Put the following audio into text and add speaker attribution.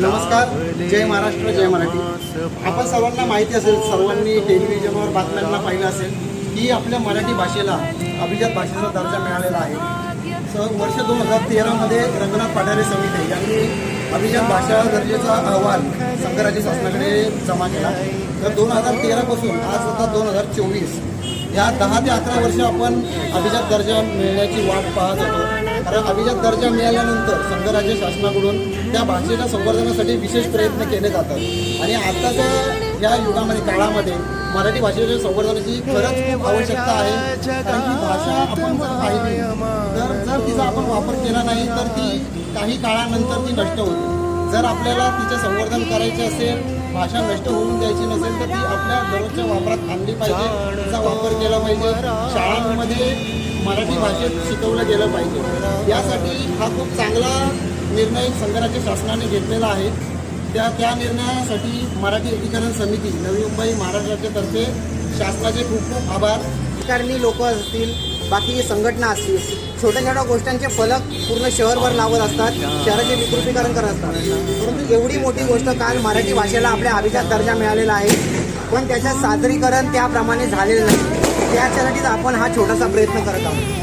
Speaker 1: नमस्कार जय महाराष्ट्र जय मराठी. आपण सर्वांना माहिती असेल सर्वांनी टेलिव्हिजनवर बातम्यांना पाहिलं असेल की आपल्या मराठी भाषेला अभिजात भाषेचा दर्जा मिळालेला आहे. स वर्ष दोन हजार तेरामध्ये रंगनाथ पाठारे समिती यांनी अभिजात भाषा दर्जेचा अहवाल संघराज्य शासनाकडे जमा केला. तर दोन हजार तेरापासून आज आता दोन हजार चोवीस या दहा ते अकरा वर्ष आपण अभिजात दर्जा मिळण्याची वाट पाहत होतो. कारण अभिजात दर्जा मिळाल्यानंतर संघराज्य शासनाकडून त्या भाषेच्या संवर्धनासाठी विशेष प्रयत्न केले जातात. आणि आताच्या या युगामध्ये काळामध्ये मराठी भाषेच्या संवर्धनाची खरंच खूप आवश्यकता आहे. कारण की भाषा आपण जर पाहिली तर जर तिचा आपण वापर केला नाही तर ती काही काळानंतर ती नष्ट होते. जर आपल्याला तिचे संवर्धन करायचे असेल भाषा नष्ट होऊन द्यायची नसेल तर ती आपल्या दररोजच्या वापरात आणली पाहिजे. तिचा वापर केला पाहिजे. शाळांमध्ये मराठी भाषेत शिकवलं गेलं पाहिजे. यासाठी हा खूप चांगला निर्णय संघराज्य शासनाने घेतलेला आहे. त्या त्या निर्णयासाठी मराठी एकीकरण समिती नवी मुंबई महाराष्ट्राच्यातर्फे शासनाचे खूप खूप आभार.
Speaker 2: राजकारणी लोक असतील बाकी संघटना असतील छोट्या छोट्या गोष्टींचे फलक पूर्ण शहरभर लावत असतात शहराचे विकृतीकरण करत असतात. परंतु एवढी मोठी गोष्ट काल मराठी भाषेला आपल्या अभिजात दर्जा मिळालेला आहे पण त्याचं सादरीकरण त्याप्रमाणे झालेलं नाही. त्याच्यासाठीच आपण हा छोटासा प्रयत्न करत आहोत.